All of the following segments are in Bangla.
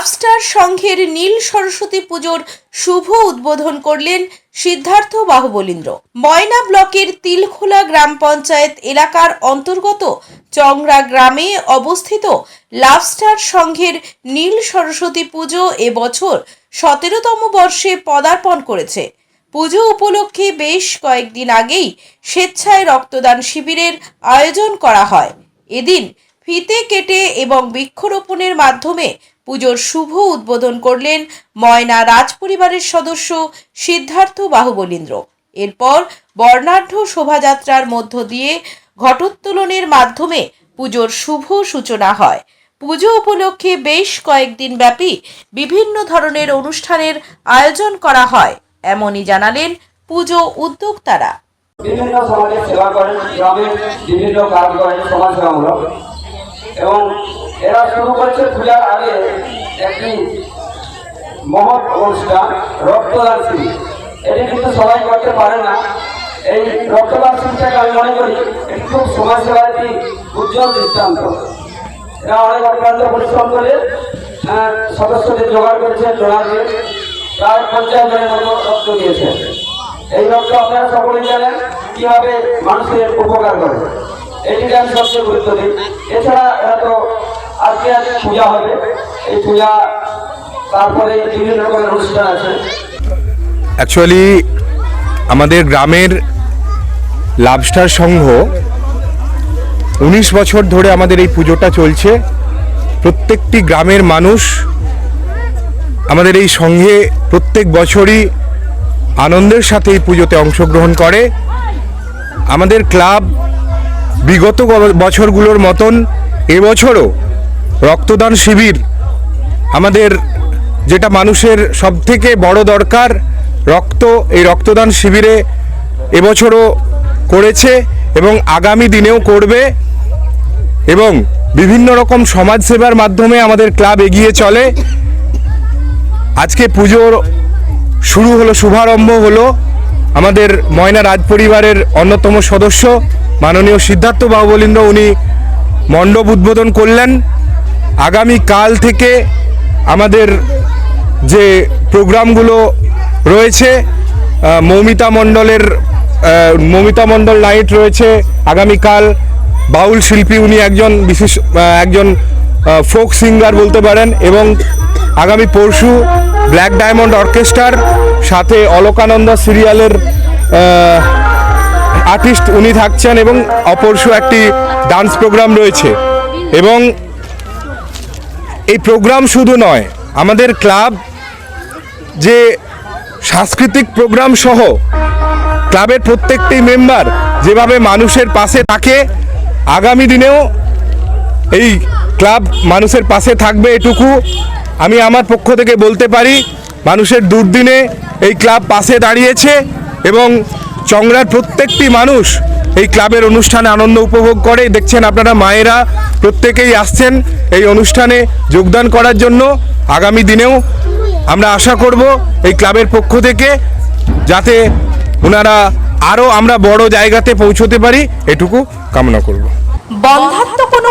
লাভস্টার সংঘের নীল সরস্বতী পুজোর শুভ উদ্বোধন করলেন সিদ্ধার্থ বাহুবলীন্দ্র ময়না ব্লকের তিলখোলা গ্রাম পঞ্চায়েত এলাকার অন্তর্গত চংরা গ্রামে অবস্থিত লাভস্টার সংঘের নীল সরস্বতী পুজো এবছর সতেরোতম বর্ষে পদার্পণ করেছে পুজো উপলক্ষে বেশ কয়েকদিন আগেই স্বেচ্ছায় রক্তদান শিবিরের আয়োজন করা হয় এদিন ফিতে কেটে এবং বৃক্ষরোপণের মাধ্যমে পুজোর শুভ উদ্বোধন করলেন ময়না রাজপরিবারের সদস্য সিদ্ধার্থ বাহুবলীন্দ্র। এরপর বর্ণাঢ্য শোভাযাত্রার মধ্য দিয়ে ঘটোত্তোলনের মাধ্যমে পুজোর শুভ সূচনা হয়। পুজো উপলক্ষে বেশ কয়েকদিন ব্যাপী বিভিন্ন ধরনের অনুষ্ঠানের আয়োজন করা হয়, এমনই জানালেন পুজো উদ্যোক্তারা। বিভিন্ন সমাজের সেবা করেন, গ্রামের বিভিন্ন কাজ করেন সমাজ সেবামূলক এবং এরা শুরু করছে পূজার আগে একটি মহৎ অনুষ্ঠান রক্তদান শিবির এটি কিন্তু সবাই করতে পারে না। এই রক্তদান শিবিরটাকে আমি মনে করি এটি খুব সমাজ সেবার একটি উজ্জ্বল দৃষ্টান্ত। এরা অনেক অক্লান্ত পরিশ্রম করে সদস্যদের জোগাড় করেছে ডোনার দিয়ে প্রায় পঞ্চাশ জনের মতো রক্ত দিয়েছে। এই রক্ত আপনারা সকলেই জানেন কীভাবে মানুষের উপকার করে। এটিকে আমি সবচেয়ে গুরুত্ব দিই। এছাড়া এরা তো আজকে আজকে পূজা হবে? এই পূজা তারপরে বিভিন্ন রকমের অনুষ্ঠান আছে। অ্যাকচুয়ালি আমাদের গ্রামের লাভস্টার সংঘ উনিশ বছর ধরে আমাদের এই পুজোটা চলছে। প্রত্যেকটি গ্রামের মানুষ আমাদের এই সংঘে প্রত্যেক বছরই আনন্দের সাথে এই পুজোতে অংশগ্রহণ করে। আমাদের ক্লাব বিগত বছরগুলোর মতন এবছরও রক্তদান শিবির আমাদের যেটা মানুষের সবথেকে বড় দরকার, রক্ত, এই রক্তদান শিবিরে এবছরও করেছে এবং আগামী দিনেও করবে এবং বিভিন্ন রকম সমাজসেবার মাধ্যমে আমাদের ক্লাব এগিয়ে চলে। আজকে পুজোর শুরু হলো, শুভারম্ভ হলো আমাদের ময়না রাজ পরিবারের অন্যতম সদস্য মাননীয় সিদ্ধার্থ বাহুবলীন্দ্র। উনি মণ্ডপ উদ্বোধন করলেন। আগামী কাল থেকে আমাদের যে প্রোগ্রামগুলো রয়েছে মৌমিতা মণ্ডলের মৌমিতা মণ্ডল নাইট রয়েছে আগামীকাল। বাউল শিল্পী উনি একজন বিশেষ একজন ফোক সিঙ্গার বলতে পারেন এবং আগামী পরশু ব্ল্যাক ডায়মন্ড অর্কেস্ট্রার সাথে অলকানন্দ সিরিয়ালের আর্টিস্ট উনি থাকছেন এবং অপরশু একটি ডান্স প্রোগ্রাম রয়েছে। এবং এই প্রোগ্রাম শুধু নয়, আমাদের ক্লাব যে সাংস্কৃতিক প্রোগ্রাম সহ ক্লাবের প্রত্যেকটি মেম্বার যেভাবে মানুষের পাশে থাকে, আগামী দিনেও এই ক্লাব মানুষের পাশে থাকবে এটুকু আমি আমার পক্ষ থেকে বলতে পারি, মানুষের দুর্দিনে এই ক্লাব পাশে দাঁড়িয়েছে এবং চংড়ার প্রত্যেকটি মানুষ এই ক্লাবের অনুষ্ঠানে আনন্দ উপভোগ করে। দেখছেন আপনারা মায়েরা প্রত্যেকেই আসছেন এই অনুষ্ঠানে যোগদান করার জন্য। আগামী দিনেও আমরা আশা করব এই ক্লাবের পক্ষ থেকে যাতে ওনারা আরও আমরা বড় জায়গাতে পৌঁছতে পারি, এটুকু কামনা করব। বন্ধাত্ম কোনো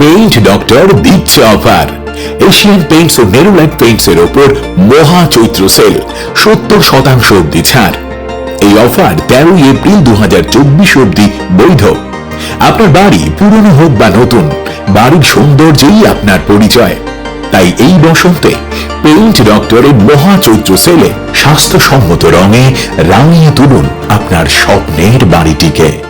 পেইন্ট ডক্টর দিচ্ছে অফার এশিয়ান পেইন্টস ও নেরুলাইট পেইন্টস এর ওপর মহা চৈত্র সেল সত্তর শতাংশ অব্দি ছাড়। এই অফার তেরোই এপ্রিল দু অব্দি বৈধ। আপনার বাড়ি পুরনো হোক বা নতুন, বাড়ির সৌন্দর্যই আপনার পরিচয়। তাই এই বসন্তে পেইন্ট ডক্টরের মহা চৈত্র সেলে স্বাস্থ্যসম্মত রঙে রাঙিয়ে তুলুন আপনার স্বপ্নের বাড়িটিকে।